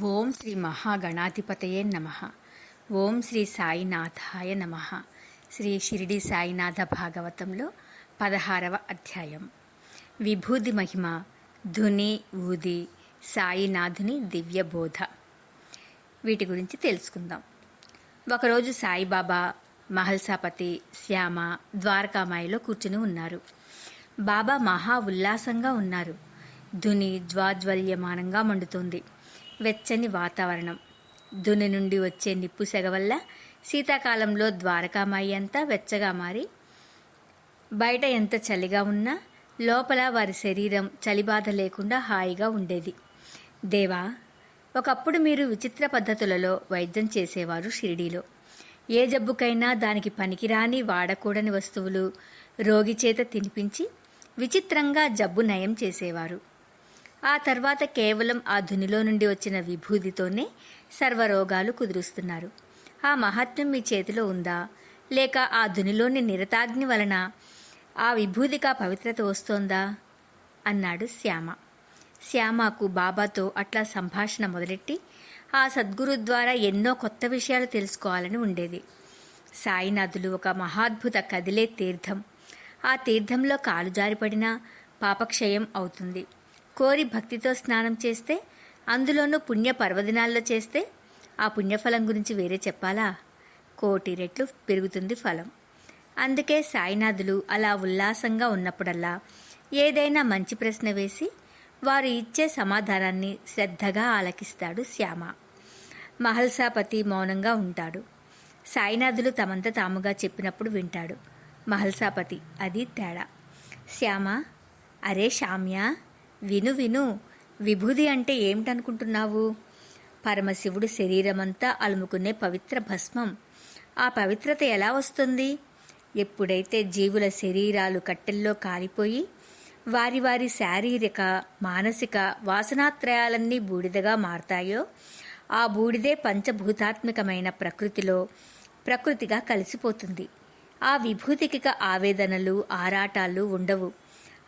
ఓం శ్రీ మహాగణాధిపతయే నమ. ఓం శ్రీ సాయినాథాయ నమ. శ్రీ షిరిడి సాయినాథ భాగవతంలో పదహారవ అధ్యాయం. విభూది మహిమ ధుని ఊది సాయినాథుని దివ్య బోధ వీటి గురించి తెలుసుకుందాం. ఒకరోజు సాయిబాబా మహల్సాపతి శ్యామ ద్వారకామాయిలో కూర్చుని ఉన్నారు. బాబా మహా ఉల్లాసంగా ఉన్నారు. ధుని జ్వాజ్వల్యమానంగా మండుతోంది. వెచ్చని వాతావరణం. దుని నుండి వచ్చే నిప్పు సెగ వల్ల శీతాకాలంలో ద్వారకామాయి అంతా వెచ్చగా మారి బయట ఎంత చలిగా ఉన్నా లోపల వారి శరీరం చలిబాధ లేకుండా హాయిగా ఉండేది. దేవా ఒకప్పుడు మీరు విచిత్ర పద్ధతులలో వైద్యం చేసేవారు షిరిడీలో. ఏ జబ్బుకైనా దానికి పనికిరాని వాడకూడని వస్తువులు రోగి చేత తినిపించి విచిత్రంగా జబ్బు నయం చేసేవారు. ఆ తర్వాత కేవలం ఆ ధునిలో నుండి వచ్చిన విభూతితోనే సర్వరోగాలు కుదురుస్తున్నారు. ఆ మహాత్మ్యం మీ చేతిలో ఉందా? లేక ఆ ధునిలోని నిరతాగ్ని వలన ఆ విభూతిక పవిత్రత వస్తోందా? అన్నాడు శ్యామ. శ్యామకు బాబాతో అట్లా సంభాషణ మొదలెట్టి ఆ సద్గురు ద్వారా ఎన్నో కొత్త విషయాలు తెలుసుకోవాలని ఉండేది. సాయినాథులు ఒక మహాద్భుత కదిలే తీర్థం. ఆ తీర్థంలో కాలు జారిపడినా పాపక్షయం అవుతుంది. కోరి భక్తితో స్నానం చేస్తే అందులోనూ పుణ్య పర్వదినాల్లో చేస్తే ఆ పుణ్యఫలం గురించి వేరే చెప్పాలా? కోటి రెట్లు పెరుగుతుంది ఫలం. అందుకే సాయినాథులు అలా ఉల్లాసంగా ఉన్నప్పుడల్లా ఏదైనా మంచి ప్రశ్న వేసి వారు ఇచ్చే సమాధానాన్ని శ్రద్ధగా ఆలకిస్తాడు శ్యామ. మహల్సాపతి మౌనంగా ఉంటాడు. సాయినాథులు తమంత తాముగా చెప్పినప్పుడు వింటాడు. మహల్సాపతి అది తేడా. శ్యామ అరే శామ్య విను విను. విభూది అంటే ఏమిటనుకుంటున్నావు? పరమశివుడు శరీరమంతా అలుముకునే పవిత్ర భస్మం. ఆ పవిత్రత ఎలా వస్తుంది? ఎప్పుడైతే జీవుల శరీరాలు కట్టెల్లో కాలిపోయి వారి వారి శారీరక మానసిక వాసనాత్రయాలన్నీ బూడిదగా మారతాయో ఆ బూడిదే పంచభూతాత్మకమైన ప్రకృతిలో ప్రకృతిగా కలిసిపోతుంది. ఆ విభూతికిక ఆవేదనలు ఆరాటాలు ఉండవు.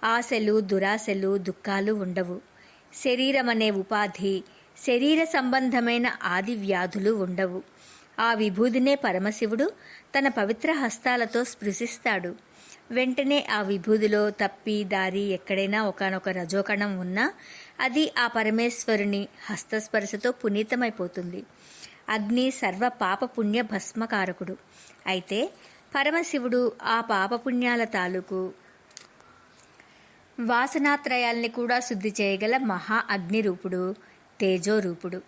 ఆశలు దురాశలు దుఃఖాలు ఉండవు. శరీరం అనే ఉపాధి శరీర సంబంధమైన ఆది వ్యాధులు ఉండవు. ఆ విభూదినే పరమశివుడు తన పవిత్ర హస్తాలతో స్పృశిస్తాడు. వెంటనే ఆ విభూదిలో తప్పి దారి ఎక్కడైనా ఒకనొక రజోకణం ఉన్నా అది ఆ పరమేశ్వరుని హస్తస్పర్శతో పునీతమైపోతుంది. అగ్ని సర్వ పాప పుణ్య భస్మకారకుడు. అయితే పరమశివుడు ఆ పాపపుణ్యాల తాలూకు వాసనాత్రయాల్ని కూడా శుద్ధి చేయగల మహా అగ్నిరూపుడు తేజోరూపుడు.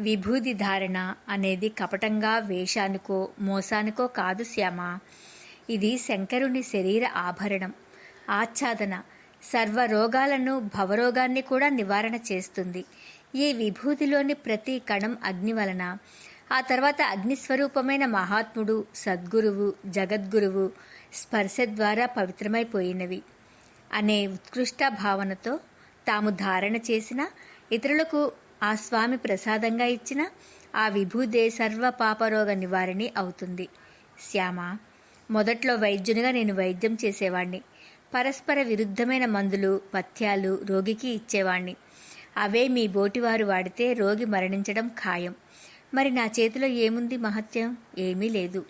విభూది ధారణ అనేది కపటంగా వేషానికో మోసానికో కాదు శ్యామ. ఇది శంకరుని శరీర ఆభరణం ఆచ్ఛాదన సర్వ రోగాలను భవరోగాన్ని కూడా నివారణ చేస్తుంది. ఈ విభూతిలోని ప్రతి కణం అగ్ని వలన. ఆ తర్వాత అగ్నిస్వరూపమైన మహాత్ముడు సద్గురువు జగద్గురువు స్పర్శ ద్వారా పవిత్రమైపోయినవి. అనే ఉత్కృష్ట భావనతో తాము ధారణ చేసిన ఇతరులకు ఆ స్వామి ప్రసాదంగా ఇచ్చిన ఆ విభూదే సర్వ పాపరోగ నివారణి అవుతుంది. శ్యామ మొదట్లో వైద్యునిగా నేను వైద్యం చేసేవాణ్ణి. పరస్పర విరుద్ధమైన మందులు పథ్యాలు రోగికి ఇచ్చేవాణ్ణి. అవే మీ బోటివారు వాడితే రోగి మరణించడం ఖాయం. మరి నా చేతిలో ఏముంది మహత్యం? ఏమీ లేదు.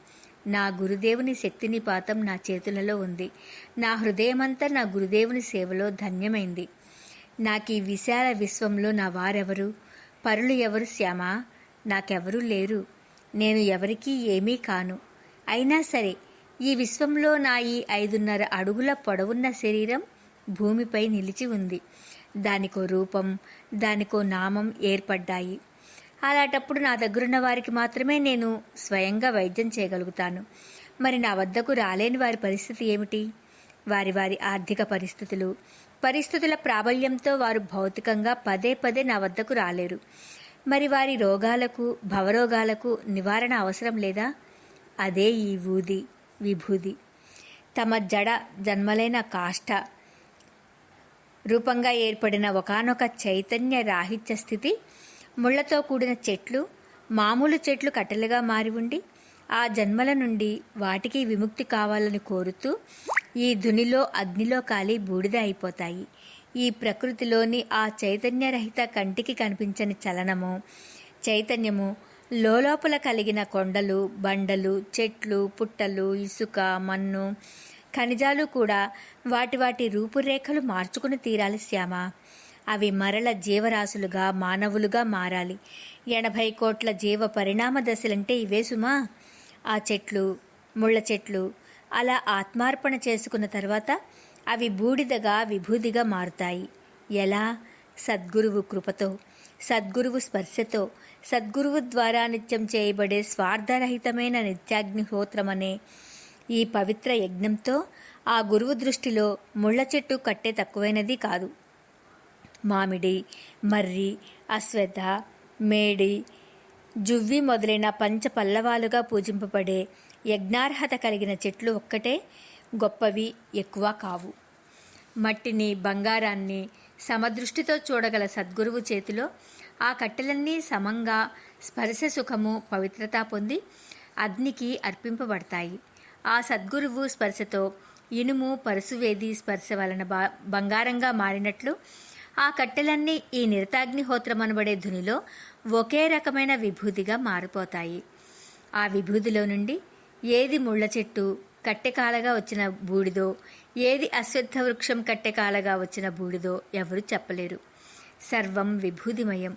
నా గురుదేవుని శక్తిని పాతం నా చేతులలో ఉంది. నా హృదయమంతా నా గురుదేవుని సేవలో ధన్యమైంది. నాకు ఈ విశాల విశ్వంలో నా వారెవరు? పరులు ఎవరు శ్యామా? నాకెవరూ లేరు. నేను ఎవరికీ ఏమీ కాను. అయినా సరే ఈ విశ్వంలో నా ఈ ఐదున్నర అడుగుల పొడవున్న శరీరం భూమిపై నిలిచి ఉంది. దానికో రూపం దానికో నామం ఏర్పడ్డాయి. అలాంటప్పుడు నా దగ్గరున్న వారికి మాత్రమే నేను స్వయంగా వైద్యం చేయగలుగుతాను. మరి నా వద్దకు రాలేని వారి పరిస్థితి ఏమిటి? వారి వారి ఆర్థిక పరిస్థితులు. పరిస్థితుల ప్రాబల్యంతో వారు భౌతికంగా పదే పదే నా వద్దకు రాలేరు. మరి వారి రోగాలకు భవరోగాలకు నివారణ అవసరం లేదా? అదే ఈ ఊది విభూది. తమ జడ జన్మలైన కాష్ట రూపంగా ఏర్పడిన ఒకనొక చైతన్య రాహిత్య స్థితి ముళ్ళతో కూడిన చెట్లు మామూలు చెట్లు కట్టెలుగా మారి ఉండి ఆ జన్మల నుండి వాటికి విముక్తి కావాలని కోరుతూ ఈ ధునిలో అగ్నిలో కాలి బూడిద అయిపోతాయి. ఈ ప్రకృతిలోని ఆ చైతన్యరహిత కంటికి కనిపించని చలనము చైతన్యము లోలోపల కలిగిన కొండలు బండలు చెట్లు పుట్టలు ఇసుక మన్ను ఖనిజాలు కూడా వాటి వాటి రూపురేఖలు మార్చుకుని తీరాలి శ్యామ. అవి మరల జీవరాశులుగా మానవులుగా మారాలి. ఎనభై కోట్ల జీవ పరిణామ దశలంటే ఇవే సుమా. ఆ చెట్లు ముళ్ళ చెట్లు అలా ఆత్మార్పణ చేసుకున్న తర్వాత అవి బూడిదగా విభూదిగా మారుతాయి. ఎలా? సద్గురువు కృపతో సద్గురువు స్పర్శతో సద్గురువు ద్వారా నిత్యం చేయబడే స్వార్థరహితమైన నిత్యాగ్నిహోత్రమనే ఈ పవిత్ర యజ్ఞంతో ఆ గురువు దృష్టిలో ముళ్ళ చెట్టు కట్టే తక్కువైనది కాదు. మామిడి మర్రి అశ్వథ మేడి జువ్వి మొదలైన పంచ పల్లవాలుగా పూజింపబడే యజ్ఞార్హత కలిగిన చెట్లు ఒక్కటే గొప్పవి ఎక్కువ కావు. మట్టిని బంగారాన్ని సమదృష్టితో చూడగల సద్గురువు చేతిలో ఆ కట్టెలన్నీ సమంగా స్పర్శ సుఖము పవిత్రత పొంది అగ్నికి అర్పింపబడతాయి. ఆ సద్గురువు స్పర్శతో ఇనుము పరుసువేది స్పర్శ వలన బంగారంగా మారినట్లు ఆ కట్టెలన్నీ ఈ నిరతాగ్నిహోత్రమనబడే ధునిలో ఒకే రకమైన విభూతిగా మారిపోతాయి. ఆ విభూతిలో నుండి ఏది ముళ్ళ చెట్టు కట్టెకాలగా వచ్చిన బూడిదో ఏది అశ్వత్థ వృక్షం కట్టెకాలగా వచ్చిన బూడిదో ఎవరు చెప్పలేరు. సర్వం విభూతిమయం.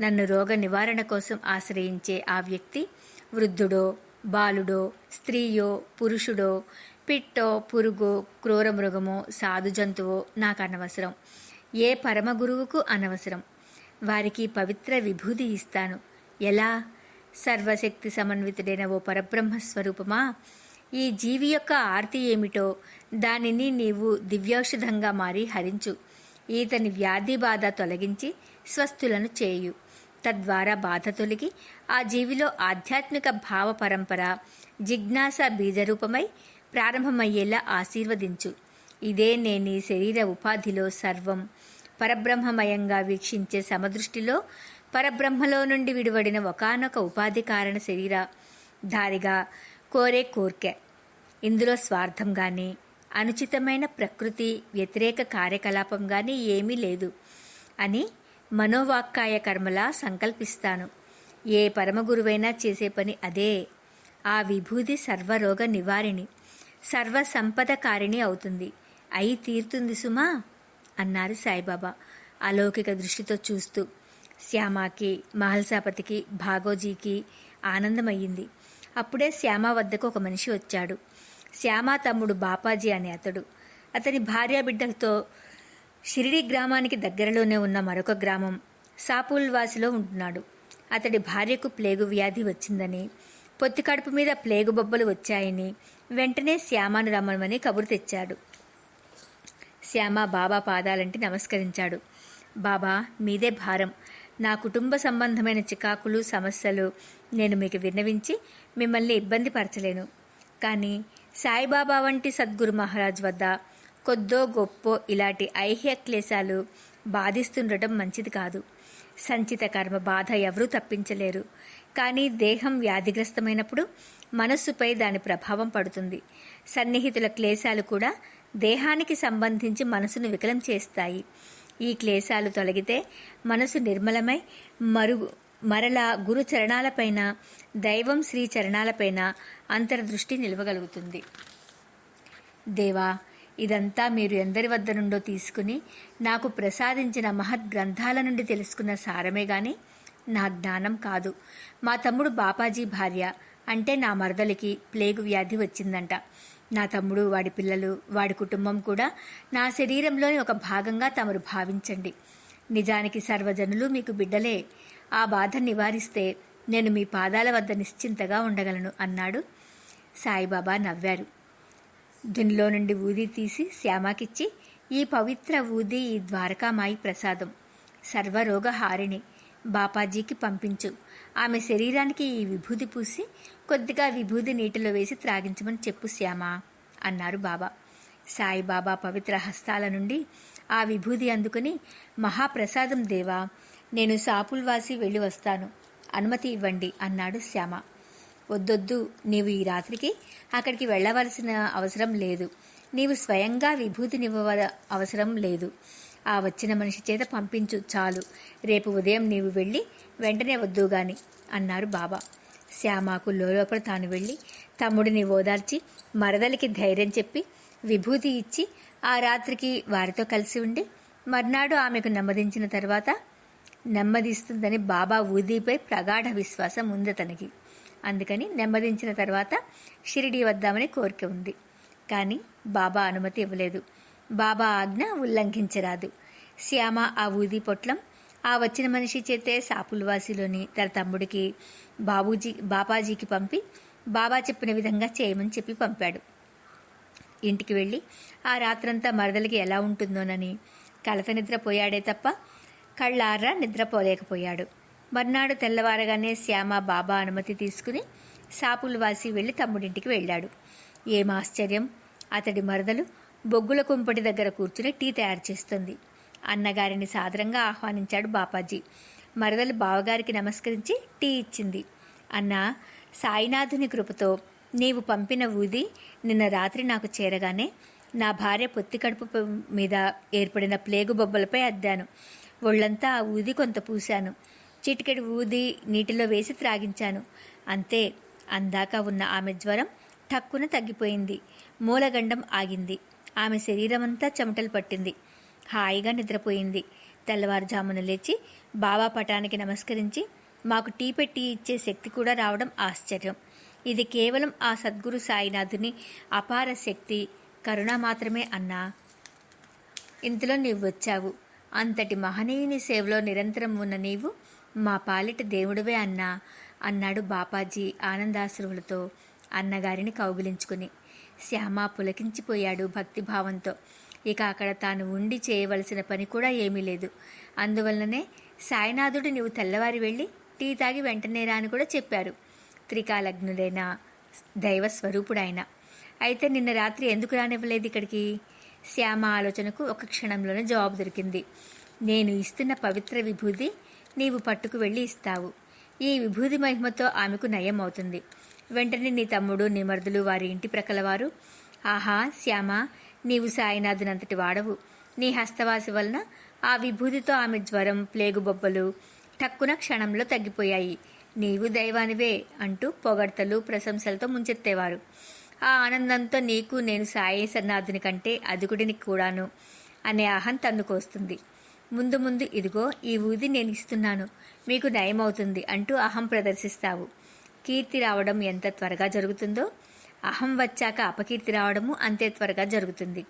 నన్ను రోగ నివారణ కోసం ఆశ్రయించే ఆ వ్యక్తి వృద్ధుడో బాలుడో స్త్రీయో పురుషుడో పిట్టో పురుగో క్రూరమృగమో సాధు జంతువో నాకు అనవసరం. ఏ పరమగురువుకు అనవసరం. వారికి పవిత్ర విభూతి ఇస్తాను. ఎలా? సర్వశక్తి సమన్వితుడైన ఓ పరబ్రహ్మ స్వరూపమా? ఈ జీవి యొక్క ఆర్తి ఏమిటో? దానిని నీవు దివ్యౌషధంగా మారి హరించు. ఈతని వ్యాధి బాధ తొలగించి స్వస్థులను చేయు. తద్వారా బాధ తొలగి ఆ జీవిలో ఆధ్యాత్మిక భావ పరంపర జిజ్ఞాస బీజరూపమై ప్రారంభమయ్యేలా ఆశీర్వదించు. ఇదే నేని శరీర ఉపాధిలో సర్వం. పరబ్రహ్మమయంగా వీక్షించే సమదృష్టిలో పరబ్రహ్మలో నుండి విడివడిన ఒకనొక ఉపాధి కారణ శరీర దారిగా కోరే కోర్కె. ఇందులో స్వార్థం కానీ అనుచితమైన ప్రకృతి వ్యతిరేక కార్యకలాపం కానీ ఏమీ లేదు అని మనోవాక్కాయ కర్మలా సంకల్పిస్తాను. ఏ పరమగురువైనా చేసే పని అదే. ఆ విభూది సర్వరోగ నివారిణి సర్వ సంపద కారిణి అవుతుంది. అయి తీరుతుంది సుమా అన్నారు సాయిబాబా అలౌకిక దృష్టితో చూస్తూ. శ్యామాకి మహల్సాపతికి భాగోజీకి ఆనందమయ్యింది. అప్పుడే శ్యామ వద్దకు ఒక మనిషి వచ్చాడు. శ్యామ తమ్ముడు బాపాజీ అనే అతడు. అతని భార్య బిడ్డలతో షిరిడి గ్రామానికి దగ్గరలోనే ఉన్న మరొక గ్రామం సాపూల్వాసిలో ఉంటున్నాడు. అతడి భార్యకు ప్లేగు వ్యాధి వచ్చిందని పొత్తి కడుపు మీద ప్లేగు బొబ్బలు వచ్చాయని వెంటనే శ్యామాను రమ్మనమని కబురు తెచ్చాడు. శ్యామ బాబా పాదాలంటి నమస్కరించాడు. బాబా మీదే భారం. నా కుటుంబ సంబంధమైన చికాకులు సమస్యలు నేను మీకు విన్నవించి మిమ్మల్ని ఇబ్బంది పరచలేను. కానీ సాయిబాబా వంటి సద్గురు మహారాజ్ వద్ద కొద్దో గొప్పో ఇలాంటి ఐహ్య క్లేశాలు బాధిస్తుండటం మంచిది కాదు. సంచిత కర్మ బాధ ఎవరూ తప్పించలేరు. కానీ దేహం వ్యాధిగ్రస్తమైనప్పుడు మనస్సుపై దాని ప్రభావం పడుతుంది. సన్నిహితుల క్లేశాలు కూడా దేహానికి సంబంధించి మనసును వికలం చేస్తాయి. ఈ క్లేశాలు తొలగితే మనసు నిర్మలమై మరుగు మరలా గురు చరణాలపైన దైవం శ్రీ చరణాలపైన అంతర్దృష్టి నిలవగలుగుతుంది. దేవా ఇదంతా మీరు ఎందరి వద్ద నుండో తీసుకుని నాకు ప్రసాదించిన మహత్ గ్రంథాల నుండి తెలుసుకున్న సారమే గాని నా జ్ఞానం కాదు. మా తమ్ముడు బాపాజీ భార్య అంటే నా మరదలికి ప్లేగు వ్యాధి వచ్చిందంట. నా తమ్ముడు వాడి పిల్లలు వాడి కుటుంబం కూడా నా శరీరంలోని ఒక భాగంగా తమరు భావించండి. నిజానికి సర్వజనులు మీకు బిడ్డలే. ఆ బాధ నివారిస్తే నేను మీ పాదాల వద్ద నిశ్చింతగా ఉండగలను అన్నాడు సాయిబాబా నవ్వారు. దీనిలో నుండి ఊది తీసి శ్యామాకిచ్చి ఈ పవిత్ర ఊది ఈ ద్వారకామాయి ప్రసాదం. సర్వరోగహారిణి. బాపాజీకి పంపించు. ఆమె శరీరానికి ఈ విభూది పూసి కొద్దిగా విభూది నీటిలో వేసి త్రాగించమని చెప్పు శ్యామ అన్నారు బాబా. సాయిబాబా పవిత్ర హస్తాల నుండి ఆ విభూది అందుకుని మహాప్రసాదం దేవా నేను సాపుల్వాసి వెళ్ళి వస్తాను. అనుమతి ఇవ్వండి అన్నాడు శ్యామ. వద్దొద్దు నీవు ఈ రాత్రికి అక్కడికి వెళ్ళవలసిన అవసరం లేదు. నీవు స్వయంగా విభూతినివ్వ అవసరం లేదు. ఆ వచ్చిన మనిషి చేత పంపించు చాలు. రేపు ఉదయం నీవు వెళ్ళి వెంటనే వద్దు గాని అన్నారు బాబా. శ్యామాకు లోపల తాను వెళ్ళి తమ్ముడిని ఓదార్చి మరదలికి ధైర్యం చెప్పి విభూతి ఇచ్చి ఆ రాత్రికి వారితో కలిసి ఉండి మర్నాడు ఆమెకు నెమ్మదించిన తర్వాత నెమ్మదిస్తుందని బాబా ఊదీపై ప్రగాఢ విశ్వాసం ఉంది తనకి అందుకని నెమ్మదించిన తర్వాత షిరిడి వద్దామని కోరిక ఉంది. కానీ బాబా అనుమతి ఇవ్వలేదు. బాబా ఆజ్ఞ ఉల్లంఘించరాదు. శ్యామ ఆ ఊది పొట్లం ఆ వచ్చిన మనిషి చేతే సాపుల్వాసిలోని తన తమ్ముడికి బాబూజీ బాబాజీకి పంపి బాబా చెప్పిన విధంగా చేయమని చెప్పి పంపాడు. ఇంటికి వెళ్ళి ఆ రాత్రంతా మరదలికి ఎలా ఉంటుందోనని కలత నిద్రపోయాడే తప్ప కళ్ళారా నిద్రపోలేకపోయాడు. మర్నాడు తెల్లవారగానే శ్యామ బాబా అనుమతి తీసుకుని సాపుల్వాసి వెళ్ళి తమ్ముడింటికి వెళ్ళాడు. ఏం ఆశ్చర్యం! అతడి మరదలు బొగ్గుల కుంపటి దగ్గర కూర్చుని టీ తయారు చేస్తుంది. అన్నగారిని సాదరంగా ఆహ్వానించాడు బాపాజీ. మరదలు బావగారికి నమస్కరించి టీ ఇచ్చింది. అన్న సాయినాథుని కృపతో నీవు పంపిన ఊది నిన్న రాత్రి నాకు చేరగానే నా భార్య పొత్తి కడుపు మీద ఏర్పడిన ప్లేగు బొబ్బలపై అద్దాను. ఒళ్ళంతా ఆ ఊది కొంత పూశాను. చిటికెడు ఊది నీటిలో వేసి త్రాగించాను. అంతే అందాక ఉన్న ఆమె జ్వరం టక్కున తగ్గిపోయింది. మూలగండం ఆగింది. ఆమె శరీరమంతా చెమటలు పట్టింది. హాయిగా నిద్రపోయింది. తెల్లవారుజామున లేచి బాబా పటానికి నమస్కరించి మాకు టీ పెట్టి ఇచ్చే శక్తి కూడా రావడం ఆశ్చర్యం. ఇది కేవలం ఆ సద్గురు సాయినాథుని అపార శక్తి కరుణ మాత్రమే అన్నా. ఇంతలో నీవు వచ్చావు. అంతటి మహనీయుని సేవలో నిరంతరం ఉన్న నీవు మా పాలిట దేవుడివే అన్నా అన్నాడు బాపాజీ ఆనందాశ్రువులతో అన్నగారిని కౌగిలించుకుని. శ్యామ పులకించిపోయాడు భక్తిభావంతో. ఇక అక్కడ తాను ఉండి చేయవలసిన పని కూడా ఏమీ లేదు. అందువలననే సాయినాథుడు నీవు తెల్లవారి వెళ్ళి టీ తాగి వెంటనే రా అని కూడా చెప్పారు. త్రికాలగ్నుడైన దైవ స్వరూపుడాయన అయితే నిన్న రాత్రి ఎందుకు రానివ్వలేదు ఇక్కడికి? శ్యామ ఆలోచనకు ఒక క్షణంలోనే జవాబు దొరికింది. నేను ఇస్తున్న పవిత్ర విభూది నీవు పట్టుకు వెళ్ళి ఇస్తావు. ఈ విభూది మహిమతో ఆమెకు నయం అవుతుంది వెంటనే నీ తమ్ముడు నీ మరుదులు వారి ఇంటి ప్రకలవారు ఆహా శ్యామ నీవు సాయినాథునంతటి వాడవు. నీ హస్తవాసి వలన ఆ విభూతితో ఆమె జ్వరం ప్లేగు బొబ్బలు టక్కున క్షణంలో తగ్గిపోయాయి. నీవు దైవానివే అంటూ పొగడ్తలు ప్రశంసలతో ముంచెత్తేవారు. ఆ ఆనందంతో నీకు నేను సాయి సన్నాథుని కంటే అదుగుడిని కూడాను అనే అహం తన్నుకొస్తుంది ముందు ముందు ఇదిగో ఈ ఊది నేను ఇస్తున్నాను. మీకు నయమవుతుంది అంటూ అహం ప్రదర్శిస్తావు. కీర్తి రావడం ఎంత త్వరగా జరుగుతుందో? అహం వచ్చాక అపకీర్తి రావడము అంతే త్వరగా జరుగుతుంది.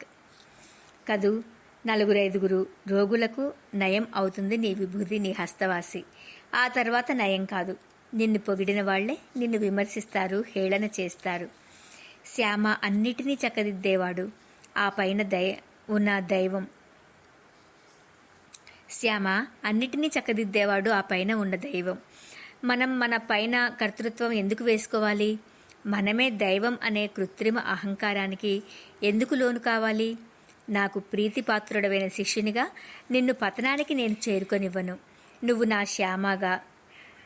కదూ నలుగురు ఐదుగురు రోగులకు నయం అవుతుంది నీ విభూతి నీ హస్తవాసి. ఆ తర్వాత నయం కాదు. నిన్ను పొగిడిన వాళ్ళే నిన్ను విమర్శిస్తారు హేళన చేస్తారు. శ్యామ అన్నిటినీ చక్కదిద్దేవాడు. ఆ పైన దయ ఉన్న దైవం. శ్యామ అన్నిటినీ చక్కదిద్దేవాడు ఆ పైన ఉన్న దైవం. మనం మన పైన కర్తృత్వం ఎందుకు వేసుకోవాలి? మనమే దైవం అనే కృత్రిమ అహంకారానికి ఎందుకు లోను కావాలి? నాకు ప్రీతిపాత్రుడవైన శిష్యునిగా నిన్ను పతనానికి నేను చేరుకొనివ్వను. నువ్వు నా శ్యామగా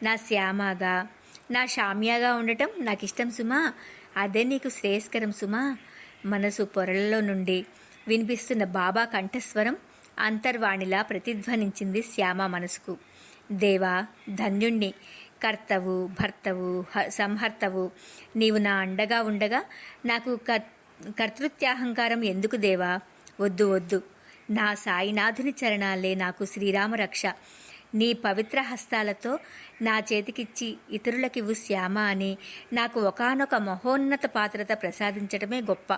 నా శ్యామగా నా శామ్యాగా ఉండటం నాకు ఇష్టం సుమా. అదే నీకు శ్రేయస్కరం సుమా. మనసు పొరలలో నుండి వినిపిస్తున్న బాబా కంఠస్వరం అంతర్వాణిలా ప్రతిధ్వనించింది శ్యామ మనసుకు. దేవా ధన్యుణ్ణి. కర్తవు భర్తవు హ- సంహర్తవు. నీవు నా అండగా ఉండగా నాకు కర్ కర్తృత్యాహంకారం ఎందుకు దేవా? వద్దు వద్దు. నా సాయినాథుని చరణాలే నాకు శ్రీరామ రక్ష. నీ పవిత్ర హస్తాలతో నా చేతికిచ్చి ఇతరులకివ్వు శ్యామ అని నాకు ఒకానొక మహోన్నత పాత్రత ప్రసాదించటమే గొప్ప.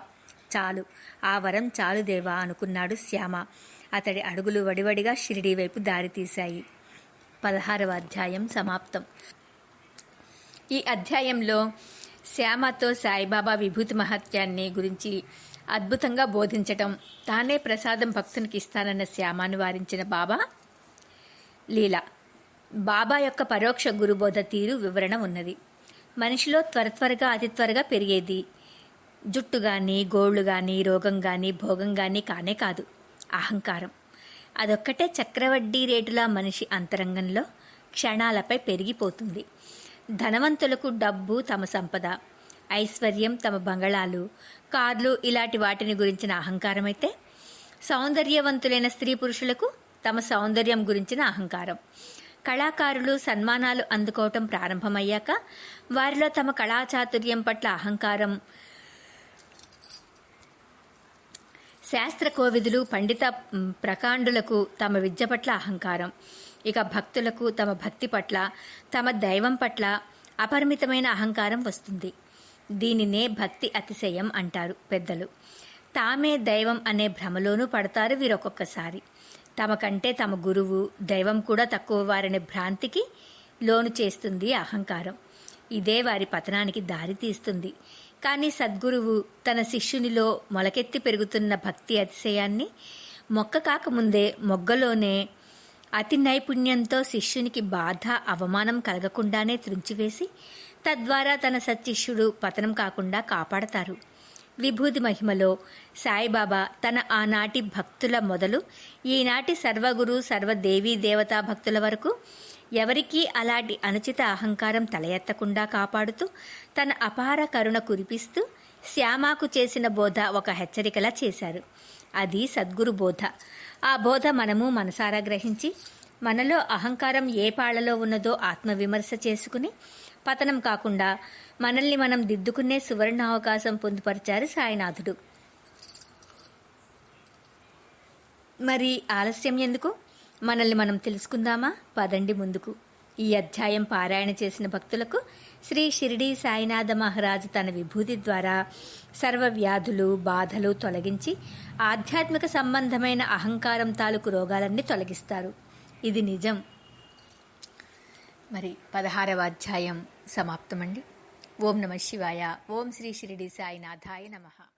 చాలు. ఆ వరం చాలు దేవా అనుకున్నాడు శ్యామ. అతడి అడుగులు వడివడిగా షిరిడీ వైపు దారితీశాయి. పదహారవ అధ్యాయం సమాప్తం. ఈ అధ్యాయంలో శ్యామతో సాయిబాబా విభూతి మహత్యాన్ని గురించి అద్భుతంగా బోధించటం తానే ప్రసాదం భక్తునికి ఇస్తానన్న శ్యామాను వారించిన బాబా లీల. బాబా యొక్క పరోక్ష గురుబోధ తీరు వివరణ ఉన్నది. మనిషిలో త్వర త్వరగా అతి త్వరగా పెరిగేది జుట్టు కానీ గోళ్ళు కానీ రోగం కానీ భోగం కానీ కానే కాదు. అహంకారం. అదొక్కటే చక్రవడ్డీ రేటుల మనిషి అంతరంగంలో క్షణాలపై పెరిగిపోతుంది. ధనవంతులకు డబ్బు తమ సంపద ఐశ్వర్యం తమ బంగళాలు కార్లు ఇలాంటి వాటిని గురించిన అహంకారమైతే సౌందర్యవంతులైన స్త్రీ పురుషులకు తమ సౌందర్యం గురించిన అహంకారం. కళాకారులు సన్మానాలు అందుకోవటం ప్రారంభమయ్యాక వారిలో తమ కళాచాతుర్యం పట్ల అహంకారం శాస్త్ర కోవిదులు పండిత ప్రకాండులకు తమ విద్య పట్ల అహంకారం. ఇక భక్తులకు తమ భక్తి పట్ల తమ దైవం పట్ల అపరిమితమైన అహంకారం వస్తుంది. దీనినే భక్తి అతిశయం అంటారు పెద్దలు. తామే దైవం అనే భ్రమలోనూ పడతారు వీరొక్కొక్కసారి. తమ కంటే తమ గురువు దైవం కూడా తక్కువ వారనే భ్రాంతికి లోను చేస్తుంది అహంకారం. ఇదే వారి పతనానికి దారి తీస్తుంది కానీ సద్గురువు తన శిష్యునిలో మొలకెత్తి పెరుగుతున్న భక్తి అతిశయాన్ని మొక్క కాకముందే మొగ్గలోనే అతి నైపుణ్యంతో శిష్యునికి బాధ అవమానం కలగకుండానే త్రుంచివేసి తద్వారా తన సత్శిష్యుడు పతనం కాకుండా కాపాడతారు. విభూతి మహిమలో సాయిబాబా తన ఆనాటి భక్తుల మొదలు ఈనాటి సర్వగురు సర్వదేవీ దేవతా భక్తుల వరకు ఎవరికీ అలాంటి అనుచిత అహంకారం తల ఎత్తకుండా కాపాడుతూ తన అపార కరుణ కురిపిస్తూ శ్యామాకు చేసిన బోధ ఒక హెచ్చరికలా చేశారు. అది సద్గురు బోధ. ఆ బోధ మనము మనసారా గ్రహించి మనలో అహంకారం ఏ పాళ్ళలో ఉన్నదో ఆత్మవిమర్శ చేసుకుని పతనం కాకుండా మనల్ని మనం దిద్దుకునే సువర్ణ అవకాశం పొందుపరిచారు సాయినాథుడు. మరి ఆలస్యం ఎందుకు? మనల్ని మనం తెలుసుకుందామా? పదండి ముందుకు. ఈ అధ్యాయం పారాయణ చేసిన భక్తులకు శ్రీ షిరిడి సాయినాథ మహారాజు తన విభూతి ద్వారా సర్వ వ్యాధులు బాధలు తొలగించి ఆధ్యాత్మిక సంబంధమైన అహంకారం తాలూకు రోగాలన్నీ తొలగిస్తారు. ఇది నిజం. మరి పదహారవ అధ్యాయం సమాప్తమండి. ఓం నమ శివాయ. ఓం శ్రీ షిరిడి సాయినాథాయ నమః.